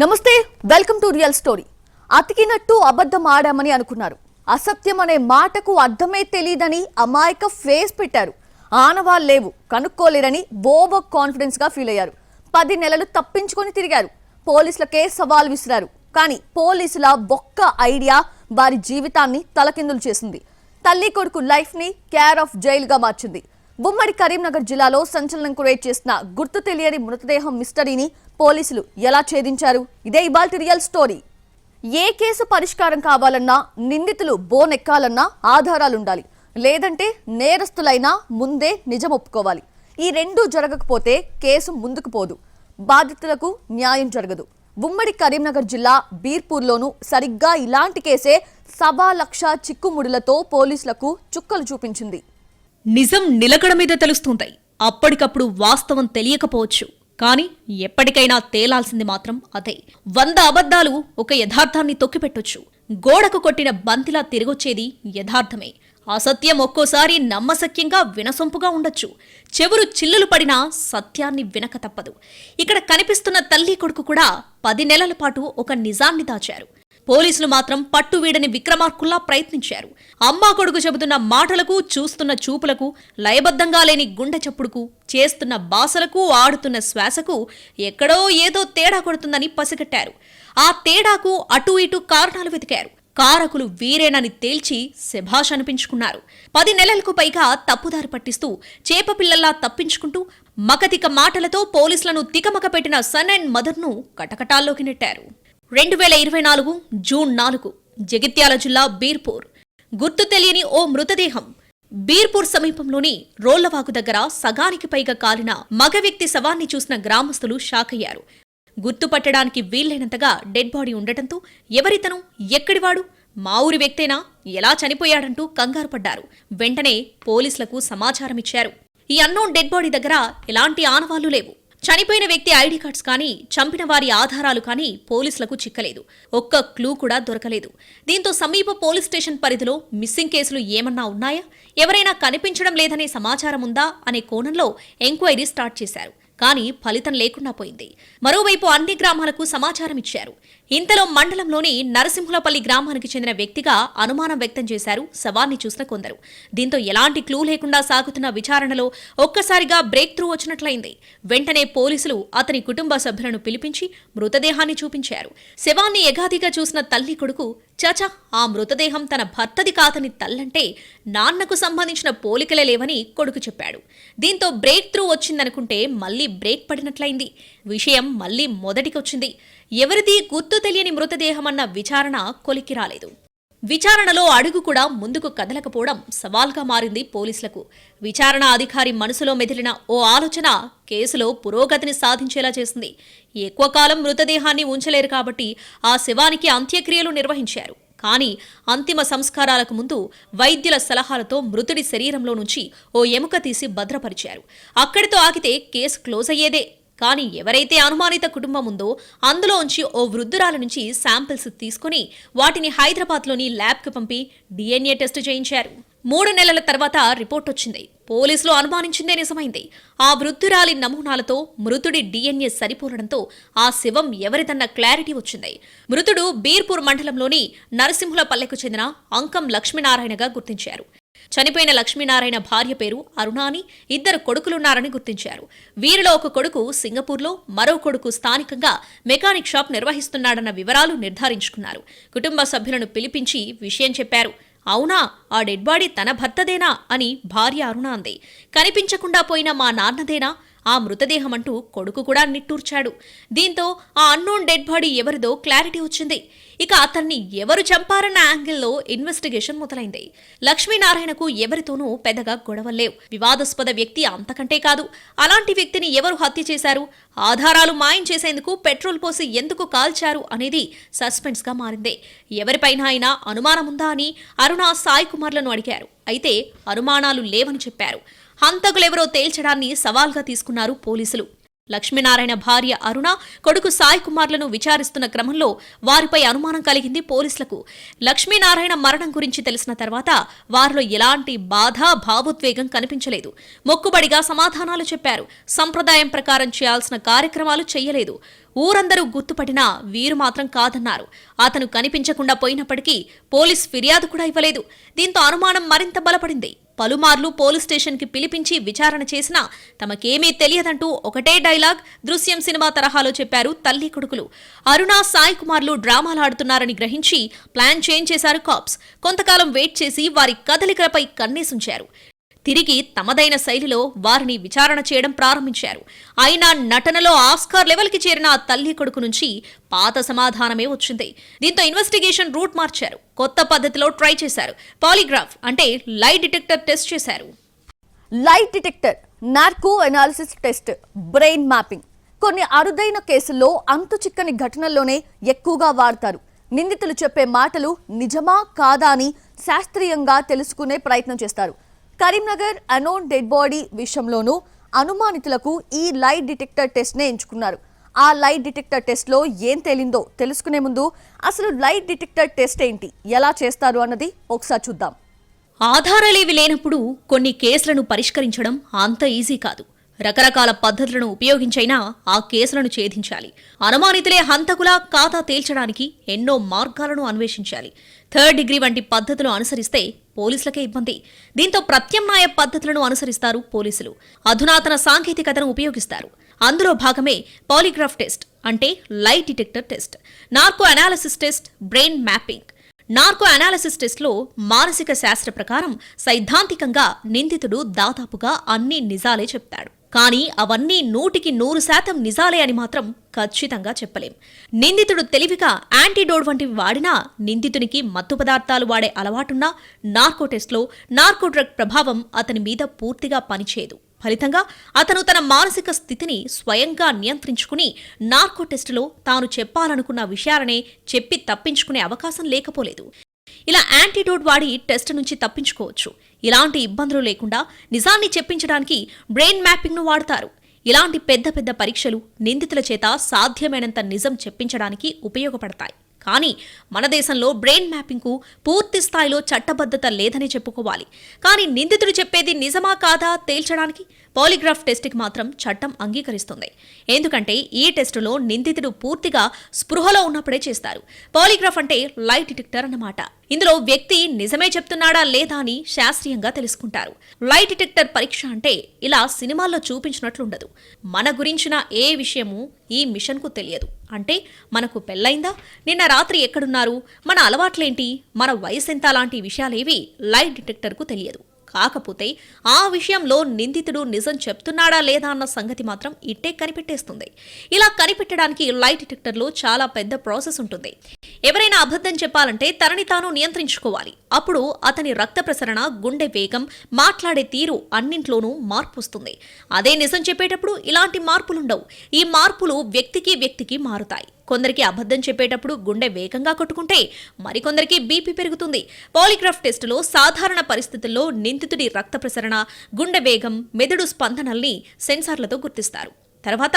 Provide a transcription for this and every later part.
నమస్తే welcome to real story. అతికినట్టు అబద్ధం ఆడామని అనుకున్నారు. అసత్యం అనే మాటకు అర్థమే తెలియదని అమాయక ఫేస్ పెట్టారు. ఆనవాళ్ళు లేవు కనుక్కోలేరని ఓవర్ కాన్ఫిడెన్స్గా ఫీల్ అయ్యారు. పది నెలలు తప్పించుకొని తిరిగారు. పోలీసులకే సవాల్ విసిరారు. కానీ పోలీసుల ఒక్క ఐడియా వారి జీవితాన్ని తలకిందులు చేసింది. తల్లి కొడుకు లైఫ్ని కేర్ ఆఫ్ జైలుగా మార్చింది. ఉమ్మడి కరీంనగర్ జిల్లాలో సంచలనం క్రియేట్ చేసిన గుర్తు తెలియని మృతదేహం మిస్టరీని పోలీసులు ఎలా ఛేదించారు? ఇదే ఇవాల్టి రియల్ స్టోరీ. ఏ కేసు పరిష్కారం కావాలన్నా నిందితులు బోనెక్కాలన్నా ఆధారాలుండాలి. లేదంటే నేరస్తులైనా ముందే నిజం ఒప్పుకోవాలి ఈ రెండూ జరగకపోతే కేసు ముందుకు పోదు. బాధితులకు న్యాయం జరగదు. ఉమ్మడి కరీంనగర్ జిల్లా బీర్పూర్లోనూ సరిగ్గా ఇలాంటి కేసే సవా లక్ష చిక్కుముడులతో పోలీసులకు చుక్కలు చూపించింది. నిజం నిలకడ మీద తెలుస్తుంది అప్పటికప్పుడు వాస్తవం తెలియకపోవచ్చు. కానీ ఎప్పటికైనా తేలాల్సింది మాత్రం అదే. వంద అబద్ధాలు ఒక యథార్థాన్ని తొక్కిపెట్టొచ్చు. గోడకు కొట్టిన బంతిలా తిరిగొచ్చేది యథార్థమే. అసత్యం ఒక్కోసారి నమ్మసక్యంగా వినసొంపుగా ఉండొచ్చు. చెవులు చిల్లులు పడినా సత్యాన్ని వినక తప్పదు. ఇక్కడ కనిపిస్తున్న తల్లి కొడుకు కూడా పది నెలల పాటు ఒక నిజాన్ని దాచారు. పోలీసులు మాత్రం పట్టు వీడని విక్రమార్కుల్లా ప్రయత్నించారు. అమ్మా కొడుకు చెబుతున్న మాటలకు చూస్తున్న చూపులకు లయబద్ధంగా లేని గుండె చప్పుడుకు చేస్తున్న బాసలకు ఆడుతున్న శ్వాసకు ఎక్కడో ఏదో తేడా కొడుతుందని పసిగట్టారు. ఆ తేడాకు అటు ఇటు కారణాలు వెతికారు. కారకులు వీరేనని తేల్చి శభాష్ అనిపించుకున్నారు. పది నెలలకు పైగా తప్పుదారి పట్టిస్తూ చేపపిల్లల్లా తప్పించుకుంటూ మకతిక మాటలతో పోలీసులను తికమక పెట్టిన సన్ అండ్ మదర్ను కటకటాల్లోకి నెట్టారు. రెండు వేల ఇరవై నాలుగు జూన్ నాలుగు జగిత్యాల జిల్లా బీర్పూర్. గుర్తు తెలియని ఓ మృతదేహం బీర్పూర్ సమీపంలోని రోళ్ళవాగు దగ్గర సగానికి పైగా కాలిన మగ వ్యక్తి శవాన్ని చూసిన గ్రామస్తులు షాకయ్యారు గుర్తుపట్టడానికి వీల్లేనంతగా డెడ్ బాడీ ఉండటంతో ఎవరితను ఎక్కడివాడు మా ఊరి వ్యక్తేనా ఎలా చనిపోయాడంటూ కంగారు పడ్డారు. వెంటనే పోలీసులకు సమాచారమిచ్చారు. ఈ అన్నోన్ డెడ్ బాడీ దగ్గర ఎలాంటి ఆనవాళ్ళు లేవు. చనిపోయిన వ్యక్తి ఐడి కార్డ్స్ కానీ చంపిన వారి ఆధారాలు కానీ పోలీసులకు చిక్కలేదు. ఒక్క క్లూ కూడా దొరకలేదు. దీంతో సమీప పోలీస్ స్టేషన్ పరిధిలో మిస్సింగ్ కేసులు ఏమన్నా ఉన్నాయా? ఎవరైనా కనిపించడం లేదనే సమాచారం ఉందా? అనే కోణంలో ఎంక్వైరీ స్టార్ట్ చేశారు. కానీ ఫలితం లేకుండా పోయింది. మరోవైపు అన్ని గ్రామాలకు సమాచారం ఇచ్చారు. ఇంతలో మండలంలోని నరసింహులపల్లి గ్రామానికి చెందిన వ్యక్తిగా అనుమానం వ్యక్తం చేశారు. శవాన్ని చూసిన కొందరు. దీంతో ఎలాంటి క్లూ లేకుండా సాగుతున్న విచారణలో ఒక్కసారిగా బ్రేక్ త్రూ వచ్చినట్లయింది. వెంటనే పోలీసులు అతని కుటుంబ సభ్యులను పిలిపించి మృతదేహాన్ని చూపించారు. శవాన్ని ఎగాదిగా చూసిన తల్లి కొడుకు చాచా ఆ మృతదేహం తన భర్తది కాదని తల్లంటే నాన్నకు సంబంధించిన పోలికలే లేవని కొడుకు చెప్పాడు. దీంతో బ్రేక్ త్రూ వచ్చిందనుకుంటే మళ్ళీ బ్రేక్ పడినట్లయింది. విషయం మళ్ళీ మొదటికొచ్చింది. ఎవరిది గుర్తు తెలియని మృతదేహమన్న విచారణ కొలికి రాలేదు. విచారణలో అడుగు కూడా ముందుకు కదలకపోవడం సవాల్గా మారింది పోలీసులకు. విచారణ అధికారి మనసులో మెదిలిన ఓ ఆలోచన కేసులో పురోగతిని సాధించేలా చేసింది. ఎక్కువ కాలం మృతదేహాన్ని ఉంచలేరు కాబట్టి ఆ శవానికి అంత్యక్రియలు నిర్వహించారు. కానీ అంతిమ సంస్కారాలకు ముందు వైద్యుల సలహాలతో మృతుడి శరీరంలో నుంచి ఓ ఎముక తీసి భద్రపరిచారు. అక్కడితో ఆగితే కేసు క్లోజ్ అయ్యేదే. కానీ ఎవరైతే అనుమానిత కుటుంబం ఉందో అందులోంచి ఓ వృద్ధురాల నుంచి శాంపిల్స్ తీసుకుని వాటిని హైదరాబాద్లోని ల్యాబ్కు పంపి డిఎన్ఏ టెస్ట్ చేయించారు. మూడు నెలల తర్వాత రిపోర్ట్ వచ్చింది. పోలీసులు అనుమానించిందే నిజమైంది. ఆ వృద్ధురాలి నమూనాలతో మృతుడి డిఎన్ఏ సరిపోలడంతో ఆ శివం ఎవరిదన్న క్లారిటీ వచ్చింది. మృతుడు బీర్పూర్ మండలంలోని నరసింహులపల్లెకు చెందిన అంకం లక్ష్మీనారాయణగా గుర్తించారు. చనిపోయిన లక్ష్మీనారాయణ భార్య పేరు అరుణాని ఇద్దరు కొడుకులున్నారని గుర్తించారు. వీరిలో ఒక కొడుకు సింగపూర్లో మరో కొడుకు స్థానికంగా మెకానిక్ షాప్ నిర్వహిస్తున్నాడన్న వివరాలు నిర్ధారించుకున్నారు. కుటుంబ సభ్యులను పిలిపించి విషయం చెప్పారు. అవునా ఆ డెడ్ బాడీ తన భర్తదేనా అని భార్య అరుణ అంది కనిపించకుండా పోయిన మా నాన్నదేనా? ఆ మృతదేహం అంటూ కొడుకు కూడా నిట్టూర్చాడు. దీంతో ఆ అన్నోన్ డెడ్ బాడీ ఎవరిదో క్లారిటీ వచ్చింది. ఇక అతన్ని ఎవరు చంపారన్న యాంగిల్లో ఇన్వెస్టిగేషన్ మొదలైంది. లక్ష్మీనారాయణకు ఎవరితోనూ పెద్దగా గొడవలేవు వివాదాస్పద వ్యక్తి అంతకంటే కాదు. అలాంటి వ్యక్తిని ఎవరు హత్య చేశారు? ఆధారాలు మాయం చేసేందుకు పెట్రోల్ పోసి ఎందుకు కాల్చారు అనేది సస్పెన్స్గా మారింది. ఎవరిపైన అయినా అనుమానముందా అని అరుణ సాయి కుమార్లను అడిగారు. అయితే అనుమానాలు లేవని చెప్పారు. హంతకులెవరో తేల్చడాన్ని సవాల్గా తీసుకున్నారు పోలీసులు. లక్ష్మీనారాయణ భార్య అరుణ కొడుకు సాయి కుమార్లను విచారిస్తున్న క్రమంలో వారిపై అనుమానం కలిగింది పోలీసులకు. లక్ష్మీనారాయణ మరణం గురించి తెలిసిన తర్వాత వారిలో ఎలాంటి బాధ భావోద్వేగం కనిపించలేదు. మొక్కుబడిగా సమాధానాలు చెప్పారు. సంప్రదాయం ప్రకారం చేయాల్సిన కార్యక్రమాలు చేయలేదు. ఊరందరూ గుర్తుపట్టినా వీరు మాత్రం కాదన్నారు. అతను కనిపించకుండా పోయినప్పటికీ పోలీస్ ఫిర్యాదు కూడా ఇవ్వలేదు. దీంతో అనుమానం మరింత బలపడింది. పలుమార్లు పోలీస్ స్టేషన్కి పిలిపించి విచారణ చేసినా తమకేమీ తెలియదంటూ ఒకటే డైలాగ్ దృశ్యం సినిమా తరహాలో చెప్పారు తల్లి కొడుకులు. అరుణ సాయి కుమార్లు డ్రామాలాడుతున్నారని గ్రహించి ప్లాన్ చేంజ్ చేశారు కాప్స్. కొంతకాలం వెయిట్ చేసి వారి కదలికలపై కన్నేసుంచారు. తిరిగి తమదైన శైలిలో వారిని విచారణ చేయడం ప్రారంభించారు. అయినా నటనలో ఆస్కార్ లెవెల్కి చేరిన ఆ తల్లి కొడుకు నుంచి పాత సమాధానమే వచ్చింది. దీంతో ఇన్వెస్టిగేషన్ రూట్ మార్చారు. కొత్త పద్ధతిలో ట్రై చేశారు. పాలిగ్రాఫ్ అంటే లై డిటెక్టర్ టెస్ట్ చేశారు. Light detector narco analysis test brain mapping. కొన్ని అరుదైన కేసుల్లో అంతు చిక్కని ఘటనల్లోనే ఎక్కువగా వాడతారు. నిందితులు చెప్పే మాటలు నిజమా కాదా అని శాస్త్రీయంగా తెలుసుకునే ప్రయత్నం చేస్తారు. కరీంనగర్ అనోన్ డెడ్ బాడీ విషయంలోనూ అనుమానితులకు ఈ లైట్ డిటెక్టర్ టెస్ట్నే ఎంచుకున్నారు. ఆ లైట్ డిటెక్టర్ టెస్ట్లో ఏం తేలిందో తెలుసుకునే ముందు అసలు లైట్ డిటెక్టర్ టెస్ట్ ఏంటి? ఎలా చేస్తారు అన్నది ఒకసారి చూద్దాం. ఆధారాలేవి లేనప్పుడు కొన్ని కేసులను పరిష్కరించడం అంత ఈజీ కాదు. రకరకాల పద్ధతులను ఉపయోగించైనా ఆ కేసులను ఛేదించాలి. అనుమానితులే హంతకులా ఖాతా తేల్చడానికి ఎన్నో మార్గాలను అన్వేషించాలి. థర్డ్ డిగ్రీ వంటి పద్ధతులు అనుసరిస్తే పోలీసులకే ఇబ్బంది. దీంతో ప్రత్యామ్నాయ పద్ధతులను అనుసరిస్తారు పోలీసులు. అధునాతన సాంకేతికతను ఉపయోగిస్తారు. అందులో భాగమే పాలిగ్రాఫ్ టెస్ట్ అంటే light detector test narco analysis test brain mapping. Narco analysis టెస్ట్లో మానసిక శాస్త్ర ప్రకారం సైద్ధాంతికంగా నిందితుడు దాదాపుగా అన్ని నిజాలే చెప్తాడు. కానీ అవన్నీ నూటికి నూరు శాతం నిజాలే అని మాత్రం ఖచ్చితంగా చెప్పలేం. నిందితుడు తెలివిగా యాంటీడోడ్ వంటివి వాడినా నిందితునికి మత్తు పదార్థాలు వాడే అలవాటున్నా నార్కో టెస్ట్లో నార్కో డ్రగ్ ప్రభావం అతని మీద పూర్తిగా పనిచేయదు. ఫలితంగా అతను తన మానసిక స్థితిని స్వయంగా నియంత్రించుకుని నార్కో టెస్టులో తాను చెప్పాలనుకున్న విషయాలనే చెప్పి తప్పించుకునే అవకాశం లేకపోలేదు. ఇలా యాంటీడోట్ వాడి టెస్ట్ నుంచి తప్పించుకోవచ్చు. ఇలాంటి ఇబ్బందులు లేకుండా నిజాన్ని చెప్పించడానికి బ్రెయిన్ మ్యాపింగ్ను వాడతారు. ఇలాంటి పెద్ద పెద్ద పరీక్షలు నిందితుల చేత సాధ్యమైనంత నిజం చెప్పించడానికి ఉపయోగపడతాయి. కానీ మన దేశంలో బ్రెయిన్ మ్యాపింగ్కు పూర్తి స్థాయిలో చట్టబద్ధత లేదని చెప్పుకోవాలి. కానీ నిందితుడు చెప్పేది నిజమా కాదా తేల్చడానికి పాలిగ్రాఫ్ టెస్ట్కి మాత్రం చట్టం అంగీకరిస్తుంది. ఎందుకంటే ఈ టెస్టులో నిందితుడు పూర్తిగా స్పృహలో ఉన్నప్పుడే చేస్తారు. పాలిగ్రాఫ్ అంటే లైట్ డిటెక్టర్ అన్నమాట. ఇందులో వ్యక్తి నిజమే చెప్తున్నాడా లేదా అని శాస్త్రీయంగా తెలుసుకుంటారు. లైట్ డిటెక్టర్ పరీక్ష అంటే ఇలా సినిమాల్లో చూపించినట్లుండదు. మన గురించిన ఏ విషయము ఈ మిషన్కు తెలియదు. అంటే మనకు పెళ్ళైందా నిన్న రాత్రి ఎక్కడున్నారు? మన అలవాట్లేంటి? మన వయసు ఎంత లాంటి విషయాలేవి లైట్ డిటెక్టర్కు తెలియదు. కాకపోతే ఆ విషయంలో నిందితుడు నిజం చెప్తున్నాడా లేదా అన్న సంగతి మాత్రం ఇట్టే కనిపెట్టేస్తుంది. ఇలా కనిపెట్టడానికి లైట్ డిటెక్టర్లో చాలా పెద్ద ప్రాసెస్ ఉంటుంది. ఎవరైనా అబద్ధం చెప్పాలంటే తనని తాను నియంత్రించుకోవాలి. అప్పుడు అతని రక్త ప్రసరణ గుండె వేగం మాట్లాడే తీరు అన్నింట్లోనూ మార్పు వస్తుంది. అదే నిజం చెప్పేటప్పుడు ఇలాంటి మార్పులుండవు. ఈ మార్పులు వ్యక్తికి వ్యక్తికి మారుతాయి. కొందరికి అబద్ధం చెప్పేటప్పుడు గుండె వేగంగా కొట్టుకుంటే మరికొందరికి బీపీ పెరుగుతుంది. పాలిగ్రాఫ్ టెస్టులో సాధారణ పరిస్థితుల్లో నిందితుడి రక్త ప్రసరణ గుండె వేగం మెదడు స్పందనల్ని సెన్సార్లతో గుర్తిస్తారు. తర్వాత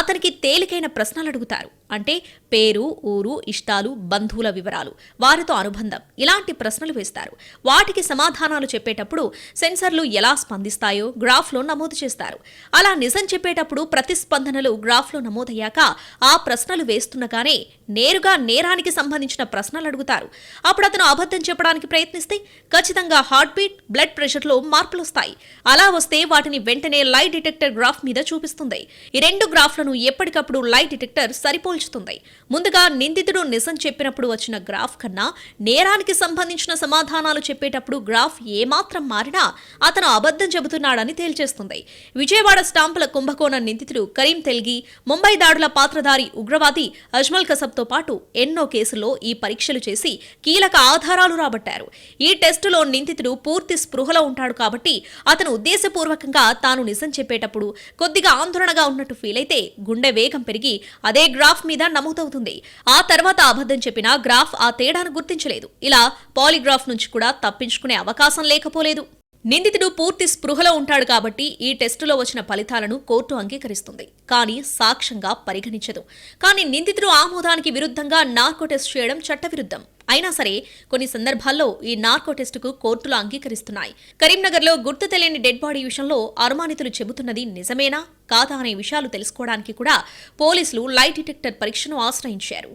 అతనికి తేలికైన ప్రశ్నలు అడుగుతారు. అంటే పేరు ఊరు ఇష్టాలు బంధువుల వివరాలు వారితో అనుబంధం ఇలాంటి ప్రశ్నలు వేస్తారు. వాటికి సమాధానాలు చెప్పేటప్పుడు సెన్సర్లు ఎలా స్పందిస్తాయో గ్రాఫ్లో నమోదు చేస్తారు. అలా నిజం చెప్పేటప్పుడు ప్రతిస్పందనలు గ్రాఫ్లో నమోదయ్యాక ఆ ప్రశ్నలు వేస్తుండగానే నేరుగా నేరానికి సంబంధించిన ప్రశ్నలు అడుగుతారు. అప్పుడు అతను అబద్ధం చెప్పడానికి ప్రయత్నిస్తే ఖచ్చితంగా హార్ట్ బీట్ బ్లడ్ ప్రెషర్లో మార్పులు వస్తాయి. అలా వస్తే వాటిని వెంటనే లైట్ డిటెక్టర్ గ్రాఫ్ మీద చూపిస్తుంది. ఈ రెండు గ్రాఫ్లను ఎప్పటికప్పుడు లైట్ డిటెక్టర్ పోల్చుతుంది ముందుగా నిందితుడు నిజం చెప్పినప్పుడు వచ్చిన గ్రాఫ్ కన్నా నేరానికి సంబంధించిన సమాధానాలు చెప్పేటప్పుడు గ్రాఫ్ ఏమాత్రం మారినా అతను అబద్ధం చెబుతున్నాడని తేల్చేస్తుంది. విజయవాడ స్టాంపుల కుంభకోణ నిందితుడు కరీం తెల్గి ముంబై దాడుల పాత్రధారి ఉగ్రవాది అజ్మల్ కసబ్తో పాటు ఎన్నో కేసుల్లో ఈ పరీక్షలు చేసి కీలక ఆధారాలు రాబట్టారు. ఈ టెస్టులో నిందితుడు పూర్తి స్పృహలో ఉంటాడు కాబట్టి అతను ఉద్దేశపూర్వకంగా తాను నిజం చెప్పేటప్పుడు కొద్దిగా ఆందోళనగా ఉన్నట్టు ఫీల్ అయితే గుండె వేగం పెరిగి అదే గ్రాఫ్ మీద నమోదవుతుంది. ఆ తర్వాత అబద్ధం చెప్పిన గ్రాఫ్ ఆ తేడాను గుర్తించలేదు. ఇలా పాలిగ్రాఫ్ నుంచి కూడా తప్పించుకునే అవకాశం లేకపోలేదు. నిందితుడు పూర్తి స్పృహలో ఉంటాడు కాబట్టి ఈ టెస్టులో వచ్చిన ఫలితాలను కోర్టు అంగీకరిస్తుంది. కానీ సాక్ష్యంగా పరిగణించదు. కానీ నిందితుడు ఆమోదానికి విరుద్ధంగా నార్కో టెస్ట్ చేయడం చట్టవిరుద్ధం. అయినా సరే కొన్ని సందర్భాల్లో ఈ నార్కో టెస్టుకు కోర్టులు అంగీకరిస్తున్నాయి. కరీంనగర్లో గుర్తు తెలియని డెడ్ బాడీ విషయంలో అనుమానితులు చెబుతున్నది నిజమేనా? కాదా అనే విషయాలు తెలుసుకోవడానికి కూడా పోలీసులు లైట్ డిటెక్టర్ పరీక్షను ఆశ్రయించారు.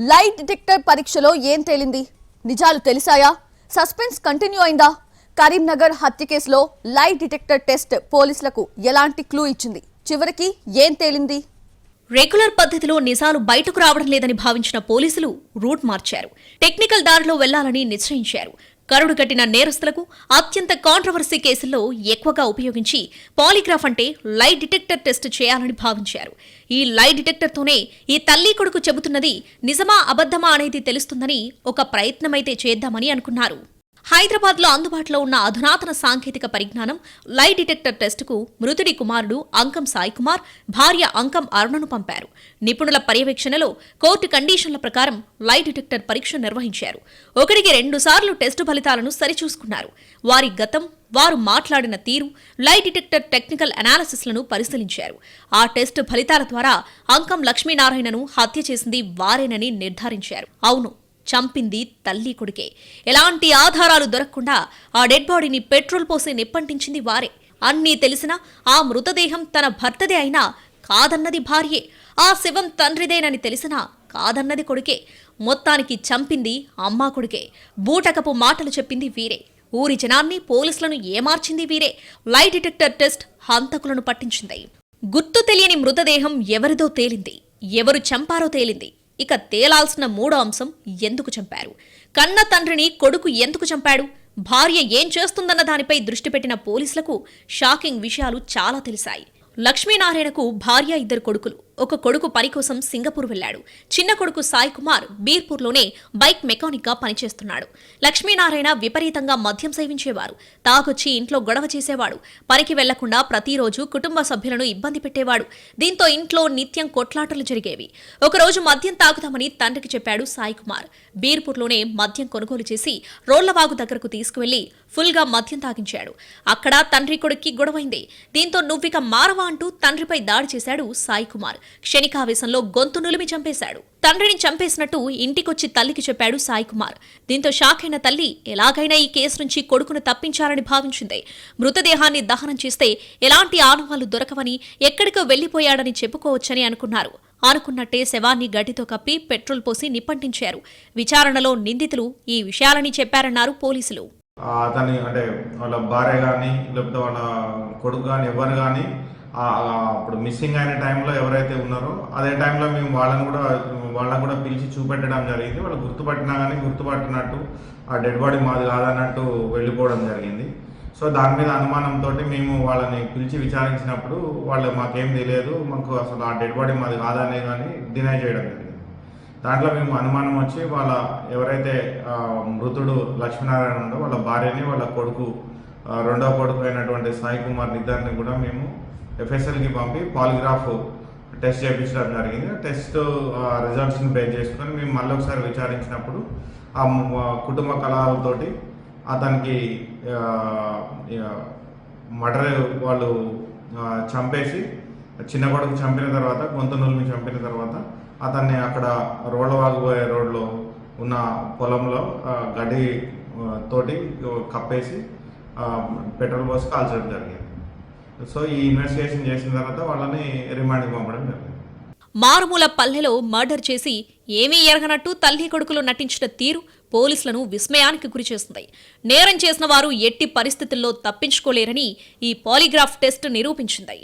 లైట్ డిటెక్టర్ పరీక్షలో ఏం తేలింది? నిజాలు తెలిసాయా? సస్పెన్స్ కంటిన్యూ అయిందా? కరీంనగర్ హత్య కేసులో లై డిటెక్టర్ టెస్ట్ పోలీసులకు ఎలాంటి క్లూ ఇచ్చింది? చివరికి ఏం తేలింది? రెగ్యులర్ పద్ధతిలో నిజాలు బయటకు రావడం లేదని భావించిన పోలీసులు రూట్ మార్చారు. టెక్నికల్ దారిలో వెళ్ళాలని నిశ్చయించారు. కరుడు కట్టిన నేరస్తులకు అత్యంత కాంట్రవర్సీ కేసుల్లో ఎక్కువగా ఉపయోగించి పాలిగ్రాఫ్ అంటే లై డిటెక్టర్ టెస్ట్ చేయాలని భావించారు. ఈ లై డిటెక్టర్తోనే ఈ తల్లి కొడుకు చెబుతున్నది నిజమా అబద్ధమా అనేది తెలుస్తుందని ఒక ప్రయత్నమైతే చేద్దామని అనుకున్నారు. హైదరాబాద్లో అందుబాటులో ఉన్న అధునాతన సాంకేతిక పరిజ్ఞానం లై డిటెక్టర్ టెస్టుకు మృతుడి కుమారుడు అంకం సాయి కుమార్ భార్య అంకం అరుణను పంపారు. నిపుణుల పర్యవేక్షణలో కోర్టు కండిషన్ల ప్రకారం లై డిటెక్టర్ పరీక్ష నిర్వహించారు. ఒకటికి రెండుసార్లు టెస్టు ఫలితాలను సరిచూసుకున్నారు. వారి గతం వారు మాట్లాడిన తీరు లై డిటెక్టర్ టెక్నికల్ అనాలిసిస్లను పరిశీలించారు. ఆ టెస్టు ఫలితాల ద్వారా అంకం లక్ష్మీనారాయణను హత్య చేసింది వారేనని నిర్ధారించారు. అవును చంపింది తల్లి కొడుకే. ఎలాంటి ఆధారాలు దొరకకుండా ఆ డెడ్ బాడీని పెట్రోల్ పోసి నిప్పంటించింది వారే. అన్నీ తెలిసినా ఆ మృతదేహం తన భర్తదే అయినా కాదన్నది భార్యే. ఆ శివం తండ్రిదేనని తెలిసినా కాదన్నది కొడుకే. మొత్తానికి చంపింది అమ్మా కొడుకే. బూటకపు మాటలు చెప్పింది వీరే. ఊరి జనాన్ని పోలీసులను ఏమార్చింది వీరే. లై డిటెక్టర్ టెస్ట్ హంతకులను పట్టించింది. గుర్తు తెలియని మృతదేహం ఎవరిదో తేలింది. ఎవరు చంపారో తేలింది. ఇక తేలాల్సిన మూడో అంశం ఎందుకు చంపారు? కన్న తండ్రిని కొడుకు ఎందుకు చంపాడు? భార్య ఏం చేస్తుందన్న దానిపై దృష్టి పెట్టిన పోలీసులకు షాకింగ్ విషయాలు చాలా తెలిసాయి. లక్ష్మీనారాయణకు భార్య ఇద్దరు కొడుకులు. ఒక కొడుకు పని కోసం సింగపూర్ వెళ్ళాడు చిన్న కొడుకు సాయి కుమార్ బీర్పూర్లోనే బైక్ మెకానిక్గా పనిచేస్తున్నాడు. లక్ష్మీనారాయణ విపరీతంగా మద్యం సేవించేవారు. తాగొచ్చి ఇంట్లో గొడవ చేసేవాడు. పనికి వెళ్ళకుండా ప్రతిరోజు కుటుంబ సభ్యులను ఇబ్బంది పెట్టేవాడు. దీంతో ఇంట్లో నిత్యం కొట్లాటలు జరిగేవి. ఒకరోజు మద్యం తాగుతామని తండ్రికి చెప్పాడు సాయి కుమార్. బీర్పూర్లోనే మద్యం కొనుగోలు చేసి రోళ్ళవాగు దగ్గరకు తీసుకువెళ్ళి ఫుల్గా మద్యం తాగించాడు. అక్కడ తండ్రి కొడుక్కి గొడవైంది. దీంతో నువ్విక మారవా అంటూ తండ్రిపై దాడి చేశాడు సాయి కుమార్. క్షణికావేశంలో గొంతు నులిమి చంపేశాడు. తండ్రిని చంపేసినట్టు ఇంటికొచ్చి తల్లికి చెప్పాడు సాయి కుమార్. దీంతో షాక్ అయిన తల్లి ఎలాగైనా ఈ కేసు నుంచి కొడుకును తప్పించాలని భావించింది. మృతదేహాన్ని దహనం చేస్తే ఎలాంటి ఆనవాళ్ళు దొరకవని ఎక్కడికో వెళ్ళిపోయాడని చెప్పుకోవచ్చని అనుకున్నారు. అనుకున్నట్టే శవాన్ని గడ్డితో కప్పి పెట్రోల్ పోసి నిప్పంటించారు. విచారణలో నిందితులు ఈ విషయాలని చెప్పారన్నారు పోలీసులు. అతని అంటే వాళ్ళ భార్య కానీ లేకపోతే వాళ్ళ కొడుకు కానీ ఎవరు కానీ అప్పుడు మిస్సింగ్ అయిన టైంలో ఎవరైతే ఉన్నారో అదే టైంలో మేము వాళ్ళని కూడా వాళ్ళని కూడా పిలిచి చూపెట్టడం జరిగింది. వాళ్ళు గుర్తుపట్టినా కానీ గుర్తుపట్టినట్టు ఆ డెడ్ బాడీ మాది కాదన్నట్టు వెళ్ళిపోవడం జరిగింది. సో దాని మీద అనుమానంతో మేము వాళ్ళని పిలిచి విచారించినప్పుడు వాళ్ళు మాకేం తెలియదు మాకు అసలు ఆ డెడ్ బాడీ మాది కాదనే కానీ డినై చేయడం జరిగింది. దాంట్లో మేము అనుమానం వచ్చి వాళ్ళ ఎవరైతే మృతుడు లక్ష్మీనారాయణ ఉండో వాళ్ళ భార్యని వాళ్ళ కొడుకు రెండవ కొడుకు అయినటువంటి సాయి కుమార్ ఇద్దరిని కూడా మేము ఎఫ్ఎస్ఎల్కి పంపి పాలిగ్రాఫ్ టెస్ట్ చేయించడం జరిగింది. టెస్ట్ రిజల్ట్స్ని బేస్ చేసుకొని మేము మళ్ళీ ఒకసారి విచారించినప్పుడు ఆ కుటుంబ కలహాలతోటి అతనికి మర్డర్ వాళ్ళు చంపేసి చిన్న కొడుకు చంపిన తర్వాత గొంతు నులిమి చంపిన తర్వాత అతన్ని అక్కడ రోడ్ల వాగిపోయే రోడ్లో ఉన్న పొలంలో గడ్డి తోటి కప్పేసి పెట్రోల్ పోసి కాల్చడం జరిగింది. సో ఈ ఇన్వెస్టిగేషన్ చేసిన తర్వాత వాళ్ళని రిమాండ్కి పంపడం జరిగింది. మారుమూల పల్లెలో మర్డర్ చేసి ఏమీ ఎరగనట్టు తల్లి కొడుకులు నటించిన తీరు పోలీసులను విస్మయానికి గురిచేస్తుంది నేరం చేసిన వారు ఎట్టి పరిస్థితుల్లో తప్పించుకోలేరని ఈ పాలిగ్రాఫ్ టెస్ట్ నిరూపించింది.